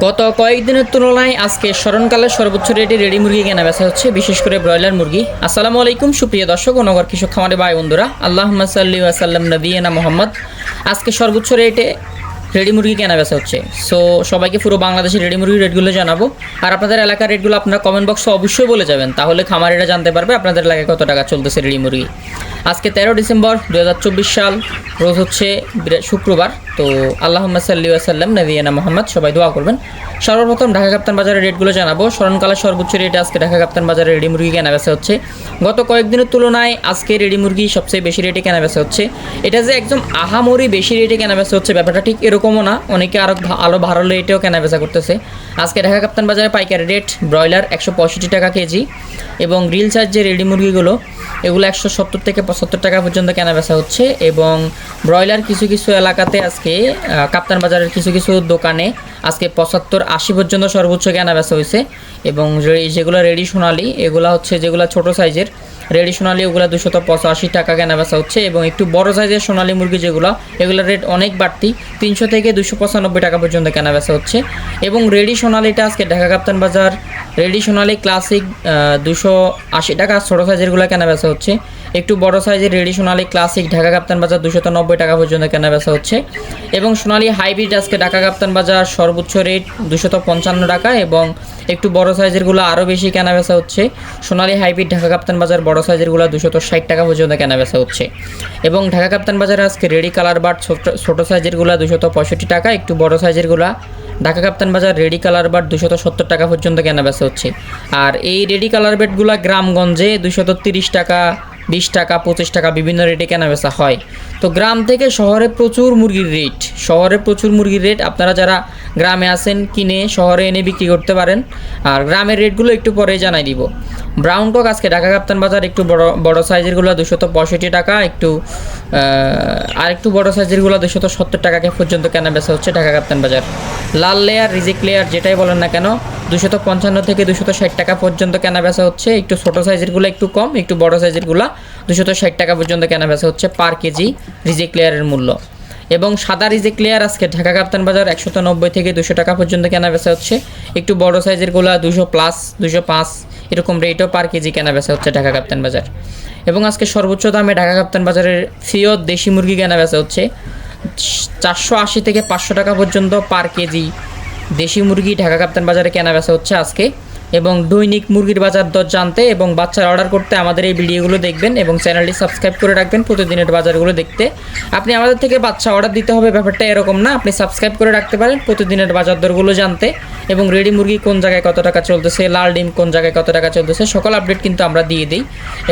গত কয়েকদিনের তুলনায় আজকে স্মরণকালে সর্বোচ্চ রেটে রেডি মুরগি কেনা বেচা হচ্ছে, বিশেষ করে ব্রয়লার মুরগি। আসসালামু আলাইকুম, সুপ্রিয় দর্শক ও নগর কৃষক খামারে ভাই বন্ধুরা আল্লাহ সাল্লি আসাল্লাম নবীনা মোহাম্মদ। আজকে সর্বোচ্চ রেটে রেডি মুরগি কেনা বেচা হচ্ছে। সো সবাইকে পুরো বাংলাদেশের রেডি মুরগির রেটগুলো জানাব। আর আপনাদের এলাকার রেটগুলো আপনারা কমেন্ট বক্সে অবশ্যই বলে যাবেন। তাহলে খামারিরা জানতে পারবে আপনাদের এলাকায় কত টাকা চলতেছে রেডি মুরগি। আজকে তেরো ডিসেম্বর দু হাজার চব্বিশ সাল, রোজ হচ্ছে শুক্রবার। তো আল্লাহ সাল্লি আসাল্লাম নবীনা মোহাম্মদ, সবাই দোয়া করবেন। সর্বপ্রথম ঢাকা কাপ্তান বাজারের রেটগুলো জানাব। স্মরণকালের সর্বোচ্চ রেট আজকে ঢাকা কাপ্তান বাজারে রেডি মুরগি কেনা বেচা হচ্ছে। গত কয়েকদিনের তুলনায় আজকে রেডি মুরগি সবচেয়ে বেশি রেটে কেনা বেচা হচ্ছে। এটা যে একদম আহামরি বেশি রেটে কেনা বেচা হচ্ছে, ব্যাপারটা ঠিক এরকমও না, অনেকে আরও আরও ভালো রেটেও কেনা বেচা করতেছে। আজকে ঢাকা কাপ্তান বাজারে পাইকারি রেট, ব্রয়লার একশো পঁয়ষট্টি টাকা কেজি এবং গ্রিল চার্জ যে রেডি মুরগিগুলো, এগুলো একশো সত্তর থেকে পঁচাত্তর টাকা পর্যন্ত কেনা বেচা হচ্ছে এবং ব্রয়লার কিছু কিছু এলাকাতে আজকে কাপ্তান বাজারের কিছু কিছু দোকানে আজকে পঁচাত্তর, আশি পর্যন্ত সর্বোচ্চ কেনা বেচা হয়েছে। এবং যেগুলো রেডি সোনালি, এগুলো হচ্ছে যেগুলো ছোট সাইজের। রেডি সোনালি, ওগুলো দুশত পঁচাশি টাকা কেনা বেচা হচ্ছে। এবং একটু বড় সাইজের সোনালি মুরগি যেগুলো, এগুলোর রেট অনেক বাড়তি। তিনশো থেকে দুশো পঁচানব্বই টাকা পর্যন্ত কেনা বেচা হচ্ছে। এবং রেডি সোনালিটা আজকে ঢাকা কাপ্তান বাজার, রেডি সোনালি ক্লাসিক দুশো আশি টাকা ছোটো সাইজেরগুলো কেনা বেচা হচ্ছে। একটু বড় সাইজের রেডি সোনালি ক্লাসিক ঢাকা কাপ্তান বাজার দুশত নব্বই টাকা পর্যন্ত কেনা বেচা হচ্ছে। এবং সোনালি হাইব্রিড আজকে ঢাকা কাপ্তান বাজার সর্বোচ্চ রেট দুশত পঞ্চান্ন টাকা এবং একটু বড় সাইজেরগুলো আরও বেশি কেনা বেচা হচ্ছে। সোনালি হাইব্রিড ঢাকা কাপ্তান বাজার বড় সাইজেরগুলো দুশত ষাট টাকা পর্যন্ত কেনা বেচা হচ্ছে। এবং ঢাকা কাপ্তান বাজারে আজকে রেডি কালার বাট ছোট সাইজেরগুলো দুশত পঁয়ষট্টি টাকা, একটু বড় সাইজেরগুলো ঢাকা কাপ্তান বাজার রেডি কালার বাট দুশত সত্তর টাকা পর্যন্ত কেনা বেচা হচ্ছে। আর এই রেডি কালার বেটগুলো গ্রামগঞ্জে দুশত তিরিশ টাকা বিশ টাকা, পঁচিশ টাকা বিভিন্ন রেটে কেনা বেচা হয়। তো গ্রাম থেকে শহরে প্রচুর মুরগির রেট শহরে প্রচুর মুরগির রেট আপনারা যারা গ্রামে আছেন, কিনে শহরে এনে বিক্রি করতে পারেন। আর গ্রামের রেটগুলো একটু পরে জানাই দিব। ব্রাউন কক আজকে ঢাকা কাপ্তান বাজার একটু বড় বড় সাইজেরগুলো দুশত পঁয়ষট্টি টাকা, একটু আর একটু বড় সাইজেরগুলো দুশত সত্তর টাকাকে পর্যন্ত কেনা বেচা হচ্ছে ঢাকা কাপ্তান বাজার লাল লেয়ার রিজিক লেয়ার যেটাই বলেন না কেন দুশত পঞ্চান্ন থেকে দুশত ষাট টাকা পর্যন্ত কেনা বেচা হচ্ছে। একটু ছোটো সাইজেরগুলো, একটু কম, একটু বড় সাইজেরগুলো দুশত ষাট টাকা পর্যন্ত কেনা বেচা হচ্ছে পার কেজি রিজেক লেয়ারের মূল্য। এবং সাদা রিজেক লেয়ার আজকে ঢাকা কাপ্তান বাজার একশত নব্বই থেকে দুশো টাকা পর্যন্ত কেনা বেচা হচ্ছে। একটু বড় সাইজেরগুলো দুশো প্লাস দুশো পাঁচ, এরকম রেটও পার কেজি কেনা বেচা হচ্ছে ঢাকা কাপ্তান বাজার। এবং আজকে সর্বোচ্চ দামে ঢাকা কাপ্তান বাজারের ফিয়ত দেশি মুরগি কেনা বেচা হচ্ছে। চারশো আশি থেকে পাঁচশো টাকা পর্যন্ত পার কেজি দেশি মুরগি ঢাকা কাপ্তান বাজারে কেনা বেচা হচ্ছে আজকে। এবং দৈনিক মুরগির বাজার দর জানতে এবং বাচ্চার অর্ডার করতে আমাদের এই ভিডিওগুলো দেখবেন এবং চ্যানেলটি সাবস্ক্রাইব করে রাখবেন প্রতিদিনের বাজারগুলো দেখতে। আপনি আমাদের থেকে বাচ্চা অর্ডার দিতে হবে, ব্যাপারটা এরকম না। আপনি সাবস্ক্রাইব করে রাখতে পারেন প্রতিদিনের বাজার দরগুলো জানতে। এবং রেডি মুরগি কোন জায়গায় কত টাকা চলতেছে, লাল ডিম কোন জায়গায় কত টাকা চলতেছে, সকল আপডেট কিন্তু আমরা দিয়ে দিই।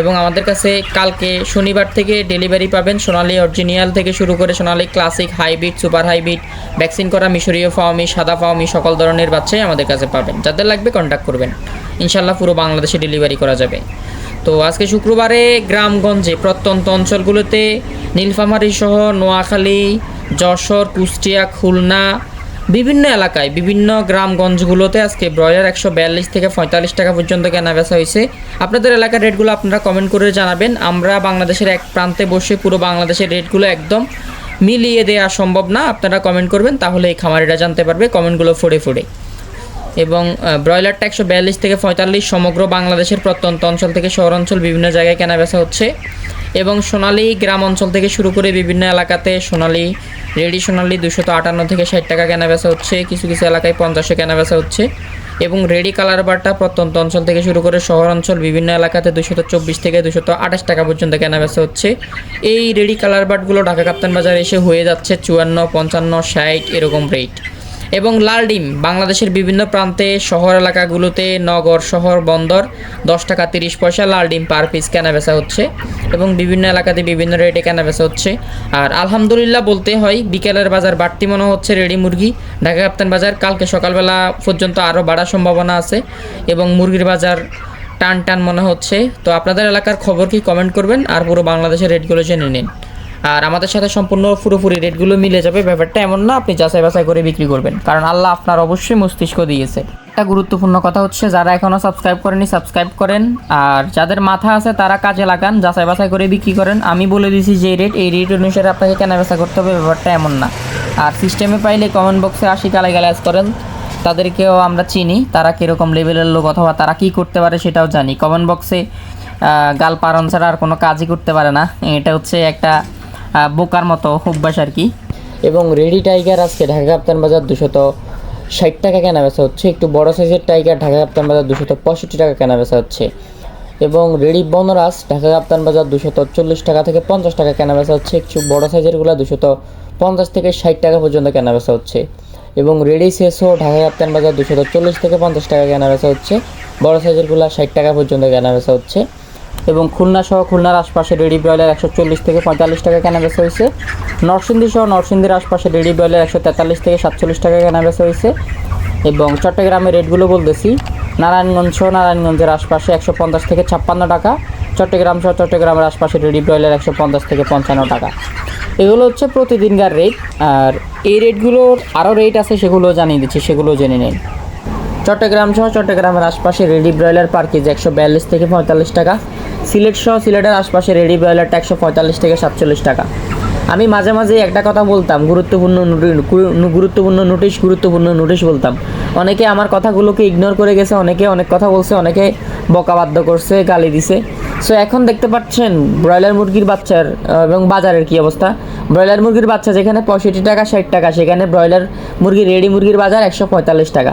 এবং আমাদের কাছে কালকে শনিবার থেকে ডেলিভারি পাবেন সোনালি অরিজিনিয়াল থেকে শুরু করে Sonali classic hybrid super hybrid vaccine করা মিশরীয় ফাওমি, সাদা ফাওমি, সকল ধরনের বাচ্চাই আমাদের কাছে পাবেন। যাদের লাগবে কন্ট্যাক্ট করবেন। ইনশাল্লাহ পুরো বাংলাদেশে ডেলিভারি করা যাবে। তো আজকে শুক্রবারে গ্রামগঞ্জে প্রত্যন্ত অঞ্চলগুলোতে নীলফামারী সহ নোয়াখালী, যশোর, কুষ্টিয়া, খুলনা বিভিন্ন এলাকায়, বিভিন্ন গ্রামগঞ্জগুলোতে আজকে ব্রয়লার একশো বিয়াল্লিশ থেকে পঁয়তাল্লিশ টাকা পর্যন্ত কেনা বেচা হয়েছে। আপনাদের এলাকার রেটগুলো আপনারা কমেন্ট করে জানাবেন। আমরা বাংলাদেশের এক প্রান্তে বসে পুরো বাংলাদেশের রেটগুলো একদম মিলিয়ে দেওয়া সম্ভব না। আপনারা কমেন্ট করবেন, তাহলে এই খামারিরা জানতে পারবে কমেন্টগুলো ফোড়ে ফোড়ে এবং ব্রয়লারটা একশো বিয়াল্লিশ থেকে পঁয়তাল্লিশ সমগ্র বাংলাদেশের প্রত্যন্ত অঞ্চল থেকে শহর অঞ্চল বিভিন্ন জায়গায় কেনা বেচা হচ্ছে। এবং সোনালি গ্রাম অঞ্চল থেকে শুরু করে বিভিন্ন এলাকাতে সোনালি রেডি সোনালি দুশত আটান্ন থেকে ষাট টাকা কেনা বেচা হচ্ছে, কিছু কিছু এলাকায় পঞ্চাশে কেনা বেচা হচ্ছে। এবং রেডি কালার বারটা প্রত্যন্ত অঞ্চল থেকে শুরু করে শহর অঞ্চল বিভিন্ন এলাকাতে দুশত চব্বিশ থেকে দুশত আঠাশ টাকা পর্যন্ত কেনা বেচা হচ্ছে। এই রেডি কালার বারগুলো ঢাকা কাপ্তান বাজারে এসে হয়ে যাচ্ছে চুয়ান্ন, পঞ্চান্ন, ষাট, এরকম রেট এবং লাল ডিম, বাংলাদেশের বিভিন্ন প্রান্তে শহর এলাকাগুলোতে নগর, শহর, বন্দর, দশ টাকা তিরিশ পয়সা লাল ডিম পার পিস কেনা বেচা হচ্ছে এবং বিভিন্ন এলাকাতে বিভিন্ন রেটে কেনা বেচা হচ্ছে। আর আলহামদুলিল্লাহ বলতে হয়, বিকেলের বাজার বাড়তি মনে হচ্ছে রেডি মুরগি। ঢাকা কাপ্তান বাজার কালকে সকালবেলা পর্যন্ত আরও বাড়ার সম্ভাবনা আছে এবং মুরগির বাজার টান টান মনে হচ্ছে। তো আপনাদের এলাকার খবর কি? কমেন্ট করবেন আর পুরো বাংলাদেশের রেটগুলো জেনে নিন। আর আমাদের সাথে সম্পূর্ণ পুরোপুরি রেটগুলো মিলে যাবে। ব্যাপারটা এমন না, আপনি যাচাই বাছাই করে বিক্রি করবেন। কারণ আল্লাহ আপনার অবশ্যই মস্তিষ্ক দিয়েছে। একটা গুরুত্বপূর্ণ কথা হচ্ছে, যারা এখনও সাবস্ক্রাইব করেনি সাবস্ক্রাইব করেন। আর যাদের মাথা আছে, তারা কাজে লাগান, যাচাই বাছাই করে বিক্রি করেন। আমি বলে দিছি যে রেট এই রেট অনুসারে আপনাকে কেনা বেচা করতে হবে, ব্যাপারটা এমন না। আর সিস্টেমে পাইলে কমেন্ট বক্সে আসি গালাগালাজ করেন। তাদেরকেও আমরা চিনি, তারা কীরকম লেভেলের লোক অথবা তারা কী করতে পারে সেটাও জানি। কমেন্ট বক্সে গাল পারন ছাড়া আর কোনো কাজই করতে পারে না। এটা হচ্ছে একটা বোকার মতো অভ্যাস আর কি। এবং রেডি টাইগার আজকে ঢাকা কাপ্তান বাজার দুশত ষাট টাকা কেনা বেচা হচ্ছে। একটু বড় সাইজের টাইগার ঢাকা কাপ্তান বাজার দুশত পঁয়ষট্টি টাকা কেনা বেচা হচ্ছে। এবং রেডি বনরাজ ঢাকা কাপ্তান বাজার দুশত চল্লিশ টাকা থেকে পঞ্চাশ টাকা কেনা বেচা হচ্ছে। একটু বড় সাইজেরগুলো দুশত পঞ্চাশ থেকে ষাট টাকা পর্যন্ত কেনা বেচা হচ্ছে। এবং রেডি শেষও ঢাকা কাপ্তান বাজার দুশত চল্লিশ থেকে পঞ্চাশ টাকা কেনা বেচা হচ্ছে। বড় সাইজেরগুলো ষাট টাকা পর্যন্ত কেনা বেচা হচ্ছে। এবং খুলনা সহ খুলনার আশপাশে রেডি ব্রয়লার একশো চল্লিশ থেকে পঁয়তাল্লিশ টাকা কেনা বেচা হয়েছে। নরসিংদী সহ নরসিংদীর আশপাশে রেডি ব্রয়লার একশো তেতাল্লিশ থেকে সাতচল্লিশ টাকা কেনা বেচা হয়েছে। এবং চট্টগ্রামের রেটগুলো বলতেছি, নারায়ণগঞ্জ সহ নারায়ণগঞ্জের আশপাশে একশো পঞ্চাশ থেকে ছাপ্পান্ন টাকা, চট্টগ্রাম সহ চট্টগ্রামের আশপাশে রেডি ব্রয়লার একশো পঞ্চাশ থেকে পঞ্চান্ন টাকা। এগুলো হচ্ছে প্রতিদিনকার রেট, আর এই রেটগুলোর আরও রেট আছে সেগুলো জানিয়ে দিচ্ছি, সেগুলো জেনে নিন। চট্টগ্রাম সহ চট্টগ্রামের আশপাশে রেডি ব্রয়লার পার কেজি একশো বিয়াল্লিশ থেকে পঁয়তাল্লিশ টাকা সিলেট সহ সিলেটের আশপাশে রেডি ব্রয়লারটা একশো পঁয়তাল্লিশ থেকে সাতচল্লিশ টাকা। আমি মাঝে মাঝে একটা কথা বলতাম, গুরুত্বপূর্ণ গুরুত্বপূর্ণ নোটিশ গুরুত্বপূর্ণ নোটিশ বলতাম। অনেকে আমার কথাগুলোকে ইগনোর করে গেছে, অনেকে অনেক কথা বলছে, অনেকে বকাবাদ্য করছে, গালি দিছে। সো এখন দেখতে পাচ্ছেন, ব্রয়লার মুরগির বাচ্চার এবং বাজারের কি অবস্থা? ব্রয়লার মুরগির বাচ্চা যেখানে পঁয়ষট্টি টাকা, ষাট টাকা, সেখানে ব্রয়লার মুরগি, রেডি মুরগির বাজার একশো পঁয়তাল্লিশ টাকা।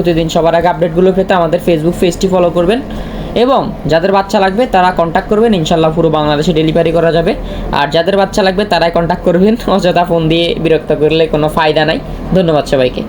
প্রতিদিন সবার আগে আপডেটগুলো পেতে আমাদের ফেসবুক পেজটি ফলো করবেন। এবং যাদের বাচ্চা লাগবে তারা কন্ট্যাক্ট করবেন, ইনশাল্লাহ পুরো বাংলাদেশে ডেলিভারি করা যাবে। আর যাদের বাচ্চা লাগবে তারাই কন্ট্যাক্ট করবেন। অযথা ফোন দিয়ে বিরক্ত করলে কোনো ফায়দা নাই। ধন্যবাদ সবাইকে।